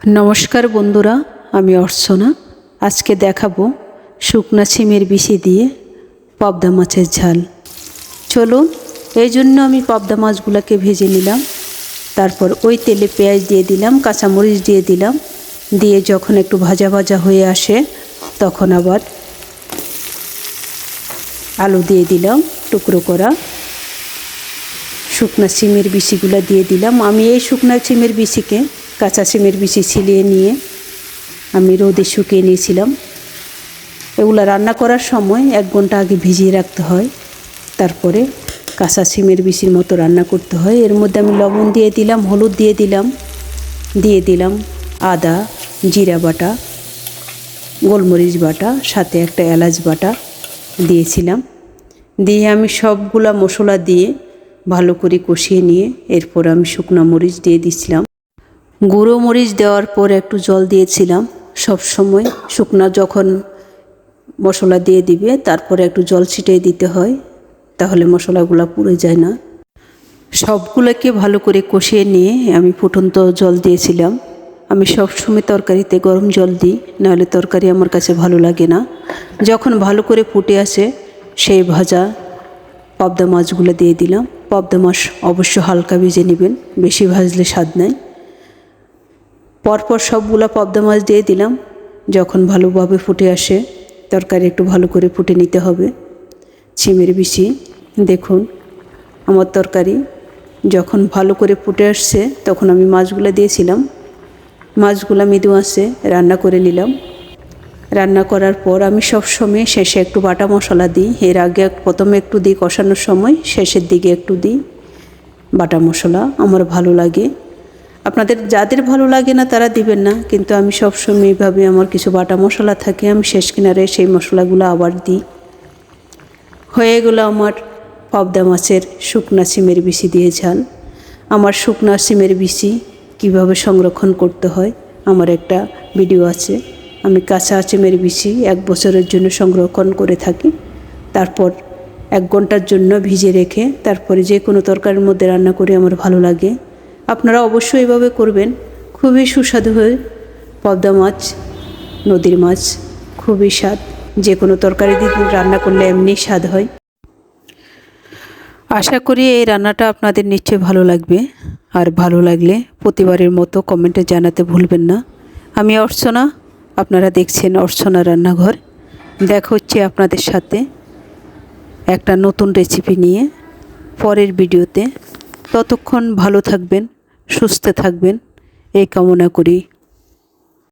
নমস্কার বন্ধুরা, আমি অর্চনা। আজকে দেখাবো শুকনা ছিমের বিশি দিয়ে পাবদা মাছের ঝাল। চলুন, এই জন্য আমি পাবদা মাছগুলোকে ভেজে নিলাম। তারপর ওই তেলে পেঁয়াজ দিয়ে দিলাম, কাঁচামরিচ দিয়ে দিলাম। দিয়ে যখন একটু ভাজা ভাজা হয়ে আসে, তখন আবার আলু দিয়ে দিলাম, টুকরো করা। শুকনা সিমের বিচিগুলো দিয়ে দিলাম। আমি এই শুকনা সিমের বিচিকে কাঁচা সিমের বিচি ছিলিয়ে নিয়ে আমি রোদে শুকিয়ে নিয়েছিলাম। এগুলো রান্না করার সময় এক ঘণ্টা আগে ভিজিয়ে রাখতে হয়। তারপরে কাঁচা সিমের বিচির মতো রান্না করতে হয়। এর মধ্যে আমি লবণ দিয়ে দিলাম, হলুদ দিয়ে দিলাম দিয়ে দিলাম আদা, জিরা বাটা, গোলমরিচ বাটা, সাথে একটা এলাচ বাটা দিয়েছিলাম। দিয়ে আমি সবগুলা মশলা দিয়ে ভালো করে কষিয়ে নিয়ে এরপর আমি শুকনো মরিচ দিয়ে দিছিলাম। গুঁড়ো মরিচ দেওয়ার পর একটু জল দিয়েছিলাম সব সময়। শুকনা যখন মশলা দিয়ে দিবে, তারপরে একটু জল ছিটিয়ে দিতে হয়, তাহলে মশলাগুলো পুড়ে যায় না। সবগুলোকে ভালো করে কষিয়ে নিয়ে আমি ফুটন্ত জল দিয়েছিলাম। আমি সবসময় তরকারিতে গরম জল দিই, নাহলে তরকারি আমার কাছে ভালো লাগে না। যখন ভালো করে ফুটে আসে, সেই ভাজা পাবদা মাছগুলো দিয়ে দিলাম। পাবদা মাছ অবশ্য হালকা ভেজে নেবেন, বেশি ভাজলে স্বাদ নেয় পরপর সবগুলো পাবদা মাছ দিয়ে দিলাম। যখন ভালোভাবে ফুটে আসে, তরকারি একটু ভালো করে ফুটে নিতে হবে। ছিমের বিচি, দেখুন, আমার তরকারি যখন ভালো করে ফুটে আসছে, তখন আমি মাছগুলো দিয়েছিলাম। মাছগুলো মৃদু আসে রান্না করে নিলাম। রান্না করার পর আমি সব সময় শেষে একটু বাটা মশলা দিই। এর আগে প্রথমে একটু দিই কষানোর সময়, শেষের দিকে একটু দিই বাটা মশলা। আমার ভালো লাগে। আপনাদের যাদের ভালো লাগে না, তারা দিবেন না। কিন্তু আমি সবসময় এইভাবে আমার কিছু বাটা মশলা থাকে, আমি শেষ কিনারে সেই মশলাগুলো আবার দিই। হয়ে গেলো আমার পাবদা মাছের শুকনা সিমের বিচি দিয়ে ঝাল। আমার শুকনা সিমের বিচি কীভাবে সংরক্ষণ করতে হয়, আমার একটা ভিডিও আছে। আমি কাঁচা সিমের বিচি এক বছরের জন্য সংরক্ষণ করে থাকি। তারপর এক ঘণ্টার জন্য ভিজে রেখে, তারপরে যে কোনো তরকারির মধ্যে রান্না করে আমার ভালো লাগে। আপনারা অবশ্যই এভাবে করবেন। খুবই সুস্বাদু হয় পদ্মা মাছ, নদীর মাছ, খুবই স্বাদ। যে কোনো তরকারি দিয়ে রান্না করলে এমনি স্বাদ হয়। আশা করি এই রান্নাটা আপনাদের নিশ্চয়ই ভালো লাগবে। আর ভালো লাগলে প্রতিবারের মতো কমেন্টে জানাতে ভুলবেন না। আমি অর্চনা, আপনারা দেখছেন অর্চনা রান্নাঘর। দেখা হচ্ছে আপনাদের সাথে একটা নতুন রেসিপি নিয়ে পরের ভিডিওতে। ততক্ষণ ভালো থাকবেন। সুস্থ থাকবেন। এই কামনা করি।